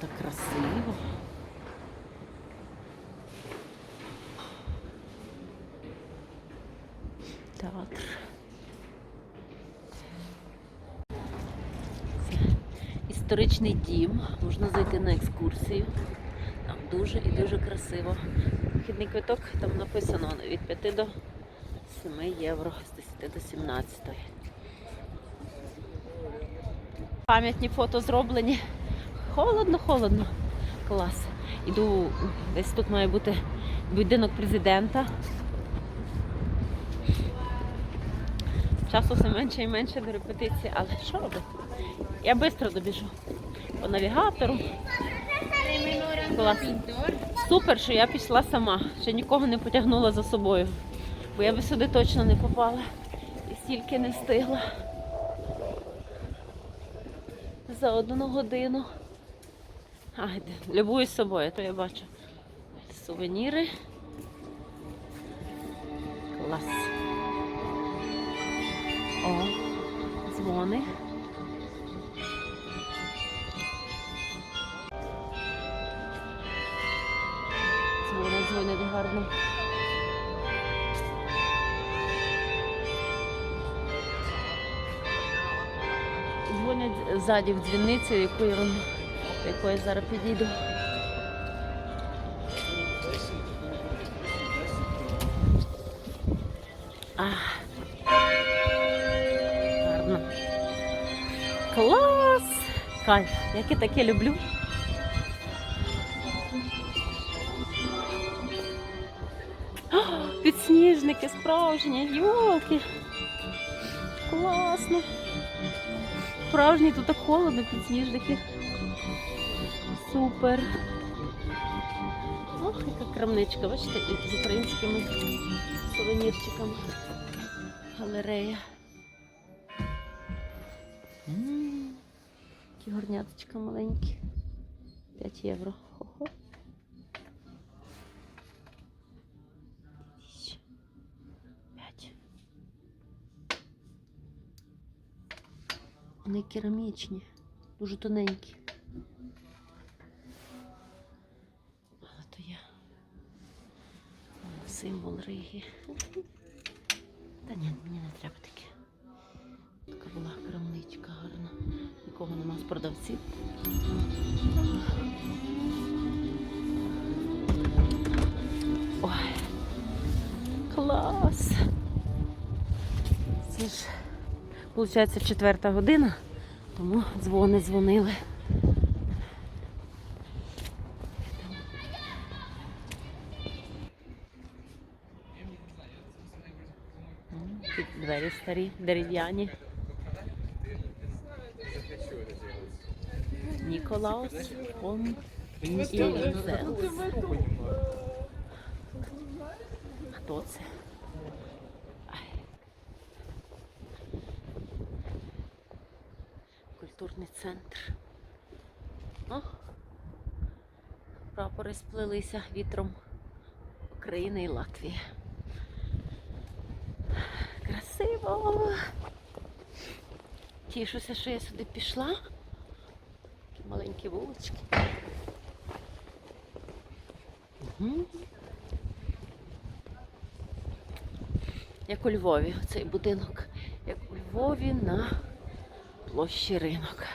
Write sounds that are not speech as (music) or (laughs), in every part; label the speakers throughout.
Speaker 1: Так красиво. Театр. Історичний дім. Можна зайти на екскурсію. Там дуже і дуже красиво. Вхідний квиток там написано від 5 до 7 євро, з 10 до 17. Пам'ятні фото зроблені. Холодно, холодно. Клас. Іду, десь тут має бути будинок президента. Часу все менше і менше до репетиції, але що робити? Я швидко добіжу по навігатору. Клас. Супер, що я пішла сама, ще нікого не потягнула за собою, бо я би сюди точно не попала і стільки не встигла за одну годину. А, йде, любуюсь собою, то я бачу. Сувеніри. Клас. О, дзвони. Дзвонить, дзвонить гарно. Дзвонять ззаді в дзвіницю, яку я, вам- до якої зараз підійду. Гарно. Клас! Кайф! Як я таке люблю. Підсніжники справжні, йолки. Класно. Справжні, тут холодно, підсніжники. Супер. Ох, яка крамничка, бачите, і з українськими сувенірчиками. Галерея. М, Які горняточка маленькі. 5 євро. Хо-хо. П'ять. Вони керамічні, дуже тоненькі. Символ Риги. Та ні, мені не треба таке. Така була крамничка гарна. Нікого нема з продавців. Ой, клас! Це ж, виходить, четверта година, тому дзвони дзвонили. М, Тут двері старі, дерев'яні. Ніколаус фон Ільзенс. Хто це? Культурний центр. О, прапори сплелися вітром України і Латвії. Красиво. Тішуся, що я сюди пішла. Такі маленькі вулички. Угу. Як у Львові, цей будинок. Як у Львові на площі ринок.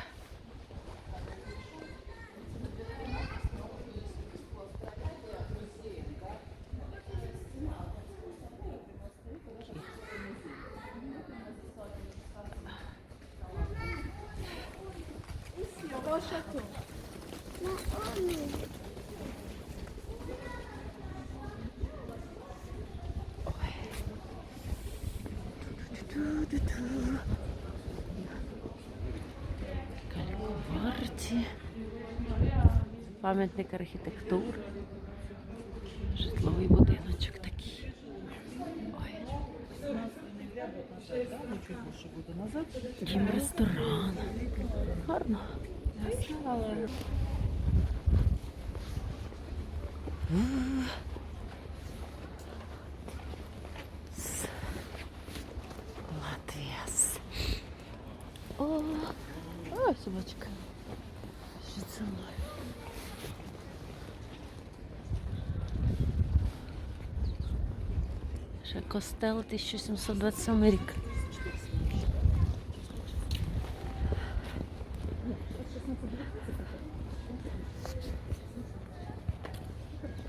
Speaker 1: Калькуварті. Пам'ятник архітектури. Житловий будиночок такий. Ой. Дім ресторан. Гарно. С- собачка. Що це мною? Ще костел 1727 рік.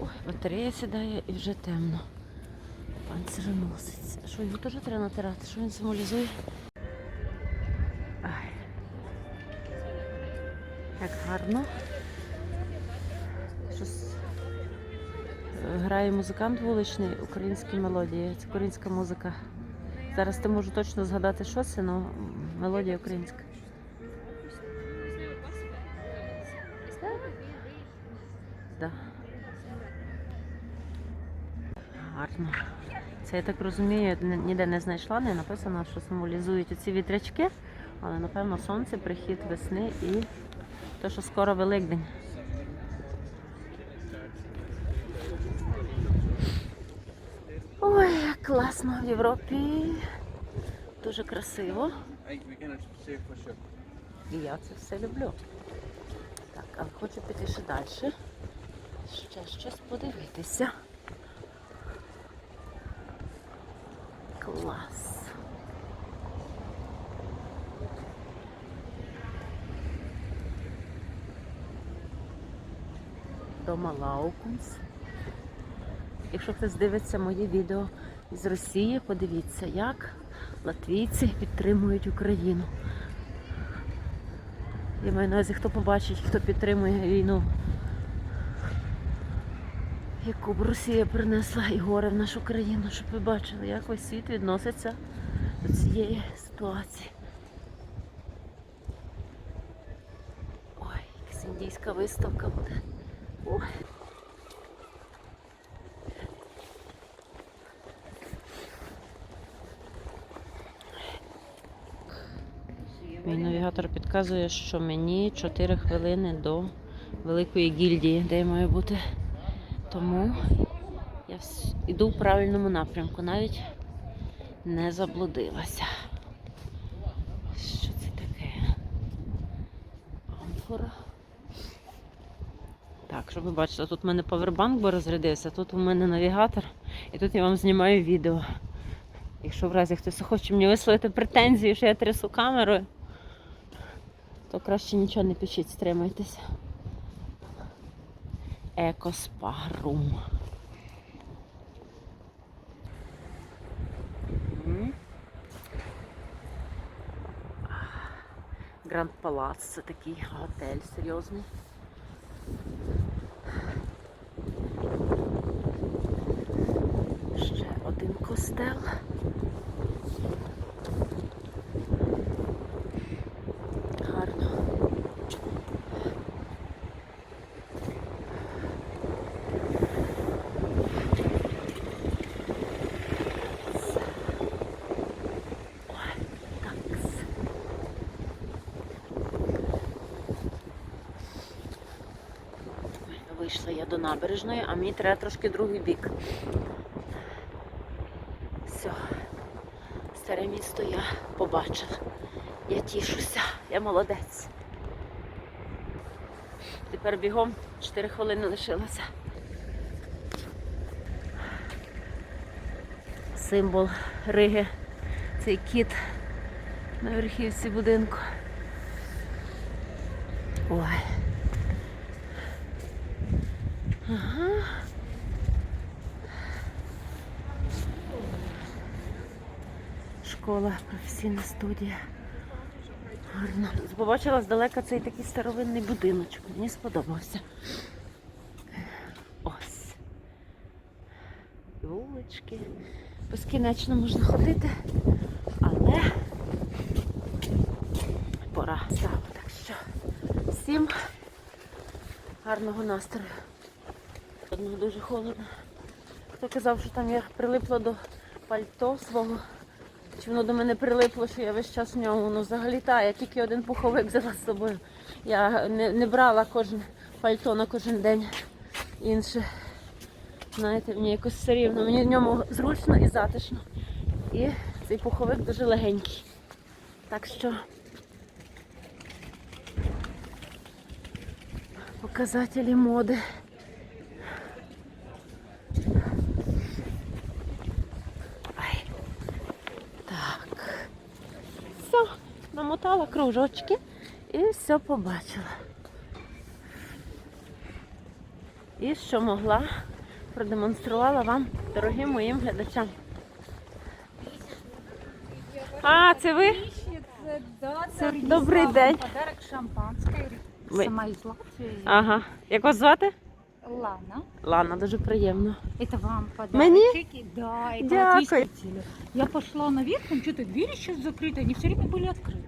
Speaker 1: Ой, батарея сідає і вже темно. Панциреносець. Що його теж треба натирати? Що він символізує? Гарно. Щось е, грає музикант вуличний, українські мелодії. Це українська музика. Зараз не можу точно згадати, що це, але мелодія українська. Да. Гарно. Це я так розумію, ніде не знайшла, не написано, що символізують ці вітрячки, але напевно сонце, прихід весни і те, що скоро Великдень. Ой, як класно в Європі. Дуже красиво. І я це все люблю. Так, але хочу піти ще далі. Ще щось подивитися. Клас. Дома Лаукунс. Якщо хтось дивиться моє відео з Росії, подивіться, як латвійці підтримують Україну. Я маю на увазі, хто побачить, хто підтримує війну, яку б Росія принесла і горе в нашу країну, щоб ви бачили, як весь світ відноситься до цієї ситуації. Ой, якась індійська виставка буде. Мій навігатор підказує, що мені 4 хвилини до великої гільдії, де я маю бути. Тому я йду в правильному напрямку, навіть не заблудилася. Що це таке? Амфора. Так, щоб ви бачили, тут в мене павербанк бо розрядився, тут у мене навігатор, і тут я вам знімаю відео. Якщо в разі хтось хоче мені висловити претензії, що я трясу камерою, то краще нічого не пишіть, стримайтеся. Екоспагрум. М. Гранд Палац це такий готель серйозний. Ще один костел. Гарно. Ой, такс. Ой, Вийшла я до набережної, а мені треба трошки другий бік. Все, старе місто я побачила. Я тішуся, я молодець. Тепер бігом 4 хвилини лишилося. Символ Риги. Цей кіт на верхівці будинку. Ой. Школа, професійна студія. Гарно. Побачила здалека цей такий старовинний будиночок. Мені сподобався. Ось. Вулички. Безкінечно можна ходити, але пора ставу. Так що всім гарного настрою. Одного дуже холодно. Хто казав, що там я прилипла до пальто свого. Чи воно до мене прилипло, що я весь час в ньому воно взагалі та, я тільки один пуховик взяла з собою. Я не, не брала кожен пальто на кожен день інше. Знаєте, мені якось все рівно. Мені в ньому зручно і затишно. І цей пуховик дуже легенький. Так що показателі моди. намотала кружочки і все побачила. І що могла, продемонструвала вам, дорогим моїм глядачам. А, це ви?
Speaker 2: Да,
Speaker 1: Це
Speaker 2: привезла
Speaker 1: добрий
Speaker 2: вам
Speaker 1: день.
Speaker 2: Подарок шампанське.
Speaker 1: Ви-
Speaker 2: Сама із Латвії.
Speaker 1: Ага. Як вас звати?
Speaker 2: Лана.
Speaker 1: Лана, дуже приємно.
Speaker 2: Это вам подарок.
Speaker 1: Мне?
Speaker 2: Да, это
Speaker 1: Дякую.
Speaker 2: латвийские теле. Я пошла наверх, там что-то двери сейчас закрыты, они все время были открыты.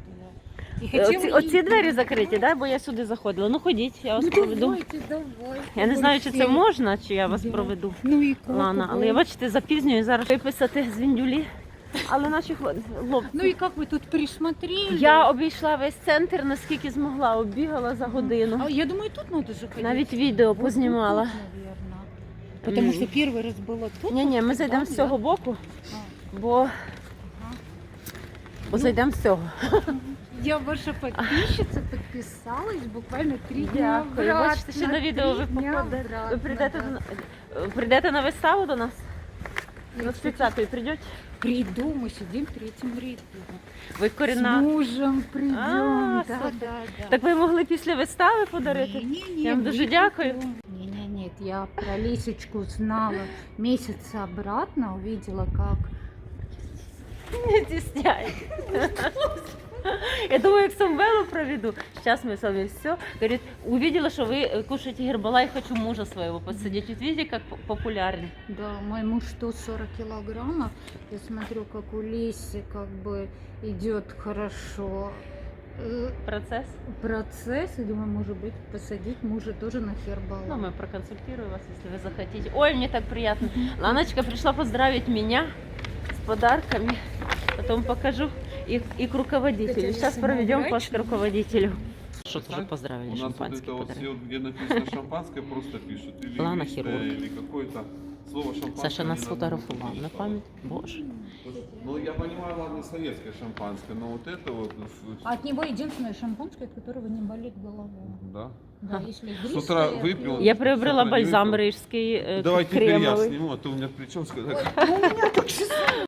Speaker 2: И хотела
Speaker 1: Оці, оці
Speaker 2: их-
Speaker 1: двері закриті, да? бо я сюди заходила. Ну ходіть, я вас
Speaker 2: Ну
Speaker 1: проведу.
Speaker 2: давайте, давайте.
Speaker 1: Я не знаю, чи це
Speaker 2: Олексій.
Speaker 1: можна, чи я вас
Speaker 2: Да.
Speaker 1: проведу.
Speaker 2: Ну і как
Speaker 1: Лана, але
Speaker 2: ви?
Speaker 1: я бачите, запізнюю зараз виписати з Віндюлі. Але наші хлопці.
Speaker 2: Ну и как вы тут присмотрели?
Speaker 1: Я обійшла весь центр, наскільки змогла, оббігала за годину.
Speaker 2: А, я думаю, тут надо заходить.
Speaker 1: Навіть відео
Speaker 2: Вот
Speaker 1: познімала.
Speaker 2: тут, наверно. Потому
Speaker 1: М.
Speaker 2: что первый раз было тут.
Speaker 1: Ні, ні, ми зайдемо
Speaker 2: да,
Speaker 1: з цього боку,
Speaker 2: А.
Speaker 1: бо,
Speaker 2: Ага.
Speaker 1: бо зайдемо з цього.
Speaker 2: Я ваша подписчица, подписалась буквально три дня
Speaker 1: Дякую. Бачите, ще на відео ви попадете. Ви прийдете, до- прийдете на виставу до нас? На
Speaker 2: кстати,
Speaker 1: 30-ї прийдете?
Speaker 2: Приду, мы сидим в третьем ряду.
Speaker 1: Ви
Speaker 2: С
Speaker 1: корінна.
Speaker 2: мужем придем.
Speaker 1: А,
Speaker 2: да,
Speaker 1: супер.
Speaker 2: да, да.
Speaker 1: Так ви могли після вистави подарити?
Speaker 2: Не-не-не,
Speaker 1: Я вам
Speaker 2: мы
Speaker 1: дуже дякую.
Speaker 2: нет, я про Лисочку знала месяц обратно, увидела, как (laughs)
Speaker 1: Не стесняйтесь. Я думаю, як Самвелу проведу. Сейчас мы с вами все. Говорит, увидела, что вы кушаете гербалай, хочу мужа своего подсадить. Вот видите, как п- популярны.
Speaker 2: Да, мой муж 140 килограммов. Я смотрю, как у Лиси как бы идет хорошо э,
Speaker 1: Процесс.
Speaker 2: процесс. И думаю, может быть, посадить мужа тоже на хербалу.
Speaker 1: Ну, мы проконсультируем вас, если вы захотите. Ой, мне так приятно. Ланочка пришла поздравить меня с подарками. Потом покажу и, и к руководителю. Сейчас проведем вас к руководителю. Что
Speaker 3: Так,
Speaker 1: тоже поздравили,
Speaker 3: У нас вот
Speaker 1: шампанское
Speaker 3: это вот
Speaker 1: подарили.
Speaker 3: все, где написано шампанское, просто пишут. Или
Speaker 1: Лана
Speaker 3: вишня,
Speaker 1: хирург.
Speaker 3: Или какое-то слово шампанское.
Speaker 1: Саша нас
Speaker 3: написать.
Speaker 1: на пам'ять. Боже.
Speaker 3: Ну, я понимаю, ладно, советское шампанское, но вот это вот... э,
Speaker 2: От него единственное шампанское, от которого не болит голова.
Speaker 3: Да.
Speaker 2: Да, если
Speaker 3: С утра
Speaker 2: игристое,
Speaker 3: выпил.
Speaker 1: Я приобрела бальзам
Speaker 3: это?
Speaker 1: рижський е,
Speaker 3: Давай теперь я сниму, а то у меня прическа такая.